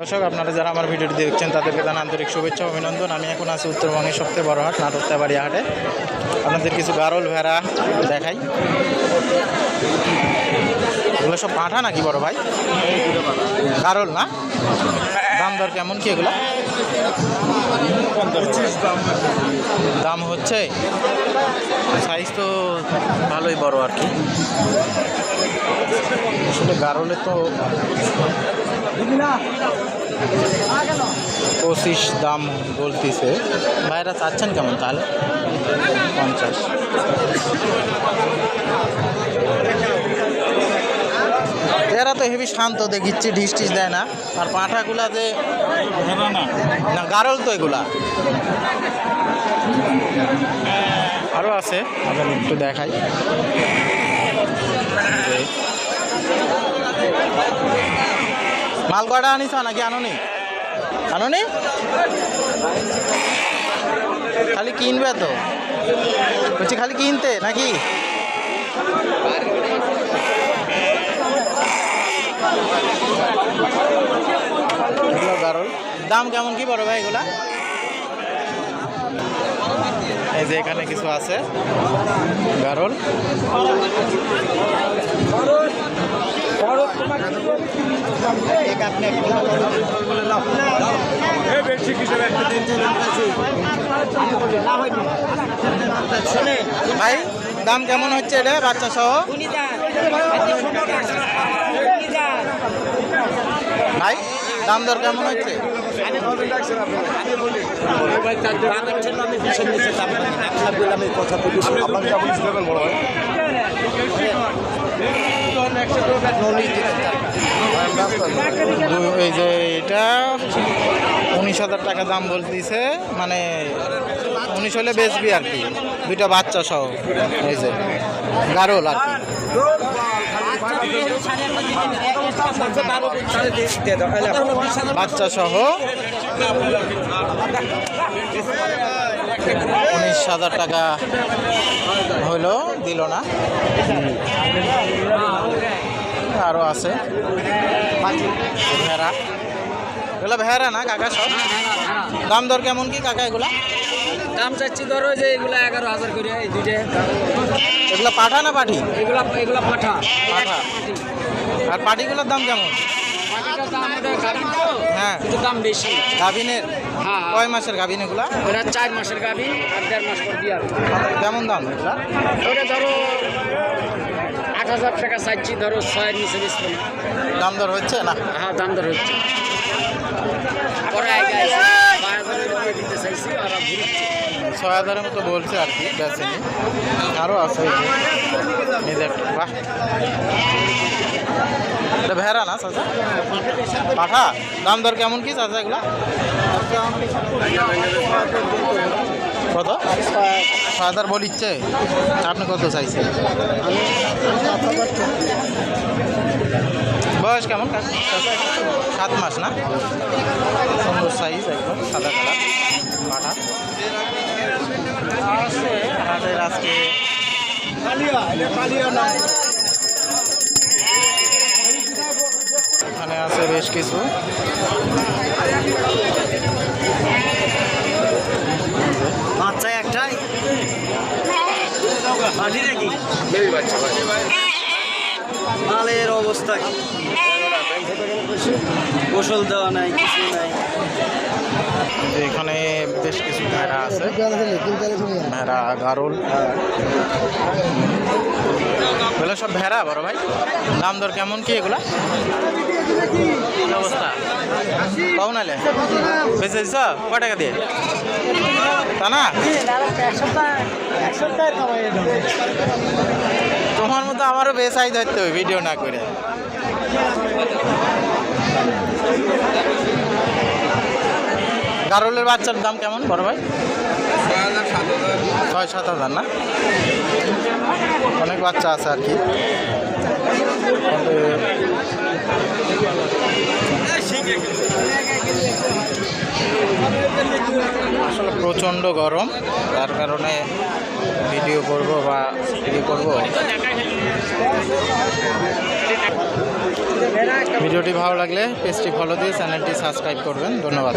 দর্শক, আপনারা যারা আমার ভিডিওটি দেখছেন, তাদেরকে জানা আন্তরিক শুভেচ্ছা, অভিনন্দন। আমি এখন আছি উত্তরবঙ্গের সবচেয়ে বড় হাট নাটক তেবাড়িয়া হাটে। আপনাদের কিছু গারল ভেড়া দেখাই। এগুলো সব পাঠা নাকি বড় ভাই? গারল না? দাম দর কেমন কি এগুলো? দাম হচ্ছে? সাইজ তো ভালোই বড় আর কি। আসলে গারলে তো পঁচিশ দাম বলতেছে। ভাইরা চাচ্ছেন কেমন তাহলে? পঞ্চাশ। এরা তো হেভি শান্ত দেখিচ্ছি ঢিস টিস দেয় না। আর পাঁঠাগুলা যে না, গারল তো এগুলা। আরও আছে আপনার একটু দেখাই যে মাল কটা আনিস নাকি আনোনি? আনোনি? খালি কিনবে তো। বলছি খালি কিনতে, নাকি? দাম কেমন কি বড় ভাই এগুলা? এই যে এখানে কিছু আছে। গারল। ভাই দাম কেমন হচ্ছে এটা? বাচ্চা সহ? ভাই দাম দর কেমন হচ্ছে? দু- এই যে এটা উনিশ হাজার টাকা দাম বলতেছে মানে উনিশ হলে বেচবি আর কি, দুইটা বাচ্চা সহ, এই যে গারল আর কি। বাচ্চা সহ উনিশ হাজার টাকা হলো, দিল না। আরও আছে। ভেড়া এগুলো ভেড়া না কাকা সব? দাম দর কেমন কি কাকা এগুলা? দাম চাচ্ছি ধরো যে এগুলো এগারো হাজার করে এই দুইটা। এগুলো পাঠা না পাঠি? এগুলো এগুলো পাঠা। পাঠা। আর পাটিগুলোর দাম কেমন? হ্যাঁ। দাম বেশি। গাভিনের? হ্যাঁ। কয় মাসের গাভিন এগুলা? ওটা চার মাসের গাভিন আর দেড় মাস পর দিয়ে কেমন দাম ওটা ধরো আট হাজার টাকা চাচ্ছি ধরো ছয়ের নিচে বেচবো দাম দর হচ্ছে না? হ্যাঁ দাম দর হচ্ছে। ছয় হাজারের চাইছি মতো বলছে আর কি বেচেনি। আরও আছে বাহ। এটা ভেড়া না চাচা? পাঠা? দাম দর কেমন কি চাচা এগুলা? কত? ছয় হাজার বলিচ্ছে। আপনি কত চাইছেন বয়স কেমন সাত মাস না? সুন্দর সাইজ একদম সাদা কালার। পাঠা? আছে হাটের আজকে। এখানে আছে বেশ কিছু। বাচ্চা একটাই? নাকি? মালের অবস্থা কি? গোসল দেওয়া নাই কিছু নাই। এখানে বেশ কিছু ভেড়া আছে। ভেড়া গারুল। এগুলো সব ভেড়া বড় ভাই? দাম দর কেমন কি এগুলা? নালে ক টাকা দিয়ে? তোমার মতো আমারও বেসাই ধরতে হবে ভিডিও না করে। গারলের বাচ্চার দাম কেমন, বড় ভাই? ছয় সাত হাজার না? অনেক বাচ্চা আছে আর কি। প্রচণ্ড গরম, তার কারণে ভিডিও করব বা ভিডিও করব। ভিডিওটি ভালো লাগলে পেজটি ফলো দিয়ে চ্যানেলটি সাবস্ক্রাইব করবেন। ধন্যবাদ।